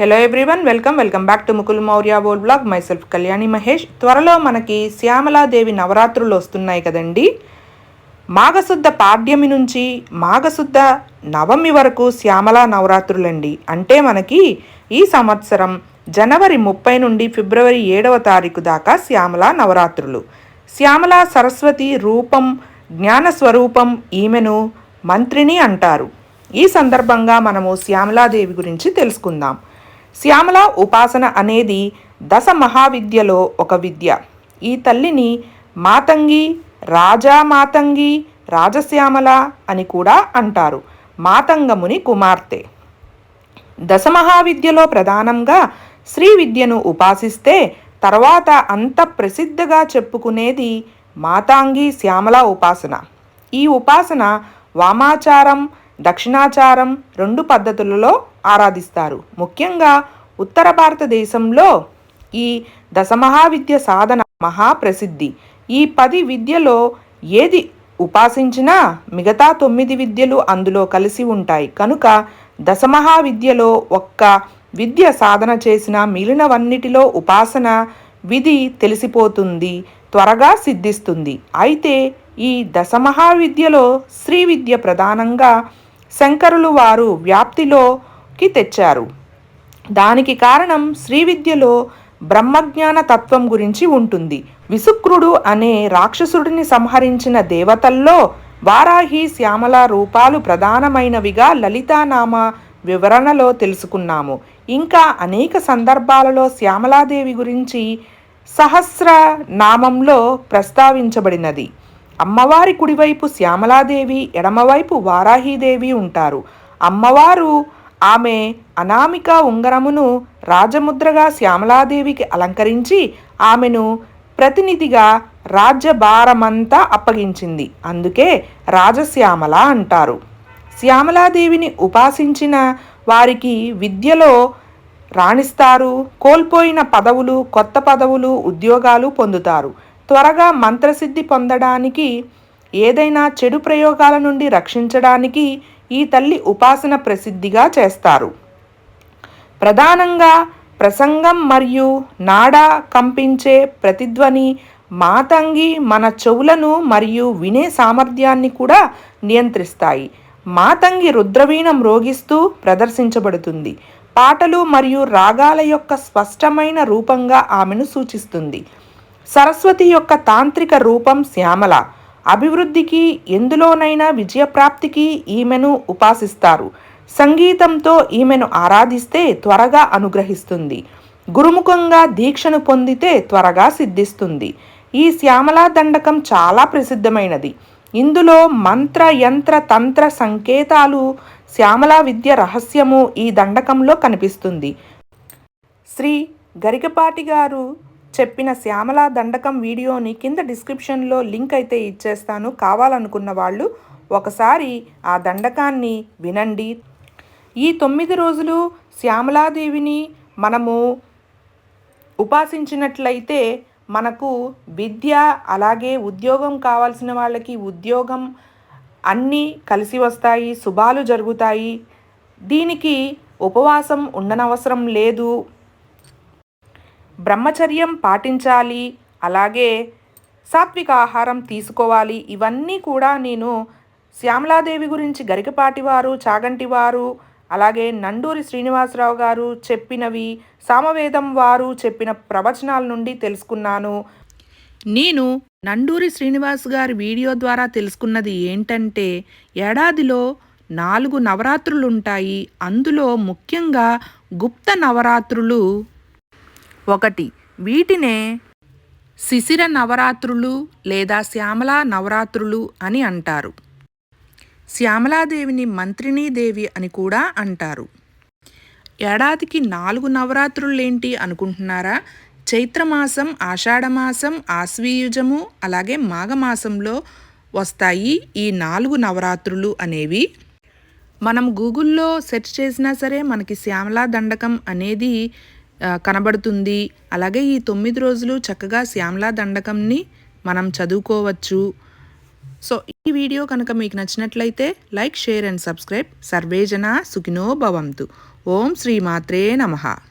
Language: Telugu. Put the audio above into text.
Hello everyone welcome welcome back to Mukul Maurya Bol blog myself Kalyani Mahesh త్వరలో మనకి శ్యామలాదేవి నవరాత్రులు వస్తున్నాయి కదండి. మాఘశుద్ధ పాడ్యమి నుంచి మాఘశుద్ధ నవమి వరకు శ్యామలా నవరాత్రులండి. అంటే మనకి ఈ సంవత్సరం జనవరి ముప్పై నుండి ఫిబ్రవరి ఏడవ తారీఖు దాకా శ్యామలా నవరాత్రులు. శ్యామల సరస్వతి రూపం జ్ఞాన స్వరూపం ఈమెను మంత్రిని అంటారు. ఈ సందర్భంగా మనము శ్యామలాదేవి గురించి తెలుసుకుందాం. శ్యామల ఉపాసన అనేది దశ మహావిద్యలో ఒక విద్య. ఈ తల్లిని మాతంగి రాజా మాతంగి రాజశ్యామల అని కూడా అంటారు. మాతంగముని కుమార్తె. దశ మహావిద్యలో ప్రధానంగా శ్రీ విద్యను ఉపాసిస్తే తర్వాత అంత ప్రసిద్ధగా చెప్పుకునేది మాతాంగి శ్యామల ఉపాసన. ఈ ఉపాసన వామాచారం దక్షిణాచారం రెండు పద్ధతులలో ఆరాధిస్తారు. ముఖ్యంగా ఉత్తర భారతదేశంలో ఈ దశమహావిద్య సాధన మహాప్రసిద్ధి. ఈ పది విద్యలో ఏది ఉపాసించినా మిగతా తొమ్మిది విద్యలు అందులో కలిసి ఉంటాయి. కనుక దశమహావిద్యలో ఒక్క విద్య సాధన చేసిన మిగిలినవన్నిటిలో ఉపాసన విధి తెలిసిపోతుంది త్వరగా సిద్ధిస్తుంది. అయితే ఈ దశమహావిద్యలో శ్రీ విద్య ప్రధానంగా శంకరులు వారు వ్యాప్తిలో కి తెచ్చారు. దానికి కారణం శ్రీ విద్యలో బ్రహ్మజ్ఞాన తత్వం గురించి ఉంటుంది. విసుక్రుడు అనే రాక్షసుడిని సంహరించిన దేవతల్లో వారాహి శ్యామల రూపాలు ప్రధానమైనవిగా లలితానామ వివరణలో తెలుసుకున్నాము. ఇంకా అనేక సందర్భాలలో శ్యామలాదేవి గురించి సహస్ర నామంలో ప్రస్తావించబడినది. అమ్మవారి కుడివైపు శ్యామలాదేవి ఎడమవైపు వారాహీదేవి ఉంటారు. అమ్మవారు ఆమె అనామిక ఉంగరమును రాజముద్రగా శ్యామలాదేవికి అలంకరించి ఆమెను ప్రతినిధిగా రాజ్యభారమంతా అప్పగించింది. అందుకే రాజశ్యామల అంటారు. శ్యామలాదేవిని ఉపాసించిన వారికి విద్యలో రాణిస్తారు. కోల్పోయిన పదవులు కొత్త పదవులు ఉద్యోగాలు పొందుతారు. త్వరగా మంత్రసిద్ధి పొందడానికి ఏదైనా చెడు ప్రయోగాల నుండి రక్షించడానికి ఈ తల్లి ఉపాసన ప్రసిద్ధిగా చేస్తారు. ప్రధానంగా ప్రసంగం మరియు నాడా కంపించే ప్రతిధ్వని మాతంగి మన చెవులను మరియు వినే సామర్థ్యాన్ని కూడా నియంత్రిస్తాయి. మాతంగి రుద్రవీణం రోగిస్తూ ప్రదర్శించబడుతుంది. పాటలు మరియు రాగాల యొక్క స్పష్టమైన రూపంగా ఆమెను సూచిస్తుంది. సరస్వతి యొక్క తాంత్రిక రూపం శ్యామల. అభివృద్ధికి ఎందులోనైనా విజయప్రాప్తికి ఈమెను ఉపాసిస్తారు. సంగీతంతో ఈమెను ఆరాధిస్తే త్వరగా అనుగ్రహిస్తుంది. గురుముఖంగా దీక్షను పొందితే త్వరగా సిద్ధిస్తుంది. ఈ శ్యామలా దండకం చాలా ప్రసిద్ధమైనది. ఇందులో మంత్ర యంత్ర తంత్ర సంకేతాలు శ్యామలా విద్య రహస్యము ఈ దండకంలో కనిపిస్తుంది. శ్రీ గరికపాటి గారు చెప్పిన శ్యామలా దండకం వీడియోని కింద డిస్క్రిప్షన్లో లింక్ అయితే ఇచ్చేస్తాను. కావాలనుకున్న వాళ్ళు ఒకసారి ఆ దండకాన్ని వినండి. ఈ తొమ్మిది రోజులు శ్యామలాదేవిని మనము ఉపాసించినట్లయితే మనకు విద్య అలాగే ఉద్యోగం కావాల్సిన వాళ్ళకి ఉద్యోగం అన్నీ కలిసి వస్తాయి శుభాలు జరుగుతాయి. దీనికి ఉపవాసం ఉండనవసరం లేదు. బ్రహ్మచర్యం పాటించాలి అలాగే సాత్విక ఆహారం తీసుకోవాలి. ఇవన్నీ కూడా నేను శ్యామలాదేవి గురించి గరికపాటి వారు చాగంటి వారు అలాగే నండూరి శ్రీనివాసరావు గారు చెప్పినవి సామవేదం వారు చెప్పిన ప్రవచనాల నుండి తెలుసుకున్నాను. నేను నండూరి శ్రీనివాస్ గారి వీడియో ద్వారా తెలుసుకున్నది ఏంటంటే ఏడాదిలో నాలుగు నవరాత్రులు ఉంటాయి అందులో ముఖ్యంగా గుప్త నవరాత్రులు ఒకటి. వీటినే శిశిర నవరాత్రులు లేదా శ్యామలా నవరాత్రులు అని అంటారు. శ్యామలాదేవిని మంత్రినీ దేవి అని కూడా అంటారు. ఏడాదికి నాలుగు నవరాత్రులేంటి అనుకుంటున్నారా? చైత్రమాసం ఆషాఢమాసం ఆశ్వీయుజము అలాగే మాఘమాసంలో వస్తాయి ఈ నాలుగు నవరాత్రులు అనేవి. మనం గూగుల్లో సెర్చ్ చేసినా సరే మనకి శ్యామలా దండకం అనేది కనబడుతుంది. అలాగే ఈ తొమ్మిది రోజులు చక్కగా శ్యామలా దండకంని మనం చదువుకోవచ్చు. సో ఈ వీడియో కనుక మీకు నచ్చినట్లయితే లైక్ షేర్ అండ్ సబ్స్క్రైబ్. సర్వేజన సుఖినో భవంతు. ఓం శ్రీమాత్రే నమః.